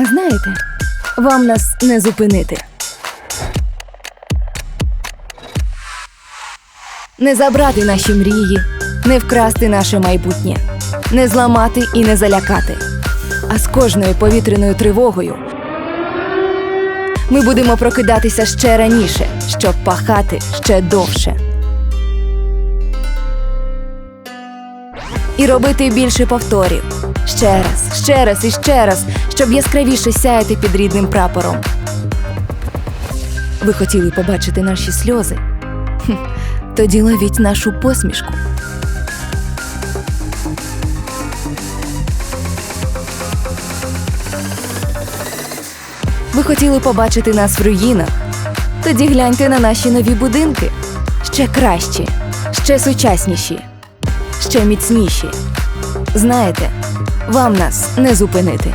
А знаєте, вам нас не зупинити. Не забрати наші мрії, не вкрасти наше майбутнє, не зламати і не залякати. А з кожною повітряною тривогою ми будемо прокидатися ще раніше, щоб пахати ще довше. І робити більше повторів. Ще раз, ще раз і ще раз, щоб яскравіше сяяти під рідним прапором. Ви хотіли побачити наші сльози? Хм, тоді ловіть нашу посмішку. Ви хотіли побачити нас в руїнах? Тоді гляньте на наші нові будинки. Ще кращі, ще сучасніші, ще міцніші. Знаєте, вам нас не зупинити.